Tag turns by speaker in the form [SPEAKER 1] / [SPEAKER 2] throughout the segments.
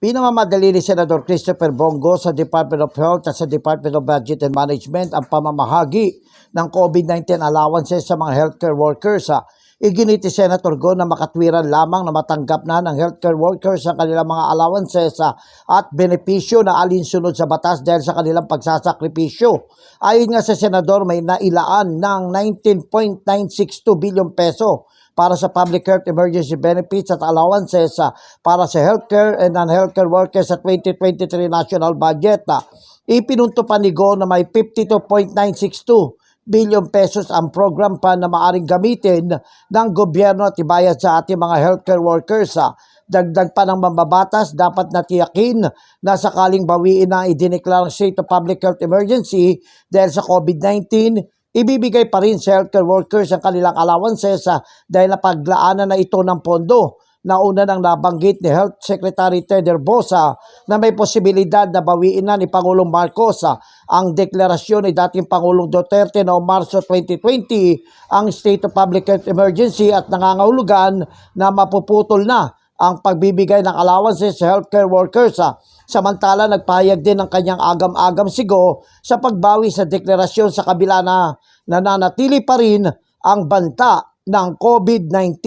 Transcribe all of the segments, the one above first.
[SPEAKER 1] Pinamamadali ni Senador Christopher Bongo sa Department of Health at sa Department of Budget and Management ang pamamahagi ng COVID-19 allowances sa mga healthcare workers. Ah, Iginiti Senator Go na makatwiran lamang na matanggap na ng healthcare workers ang kanilang mga allowances at benepisyo na alinsunod sa batas dahil sa kanilang pagsasakripisyo. Ayon nga sa Senador, may nailaan ng 19.962 billion peso para sa public health emergency benefits at allowances ah, para sa healthcare and non-healthcare workers sa 2023 national budget. ah. Ipinunto pa ni Go na may 52.962 billion pesos ang program pa na maaring gamitin ng gobyerno at ibayad sa ating mga healthcare workers. ah. Dagdag pa ng mambabatas, dapat natiyakin na sakaling bawiin na idineklarang state of public health emergency dahil sa COVID-19, ibibigay pa rin sa healthcare workers ang kanilang allowances ah, dahil napaglaanan na ito ng pondo. Nauna nang nabanggit ni Health Secretary Ted Herbosa na may posibilidad na bawiin na ni Pangulong Marcos ang deklarasyon ni dating Pangulong Duterte noong Marso 2020 ang state of public health emergency at nangangahulugan na mapuputol na ang pagbibigay ng allowances sa healthcare workers. ah. Samantala, nagpahayag din ng kanyang agam-agam sigo sa pagbawi sa deklarasyon sa kabila na nananatili pa rin ang banta ng COVID-19.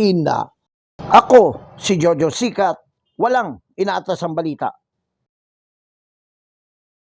[SPEAKER 1] Ako, si Jojo Sikat, walang inaatas ang balita.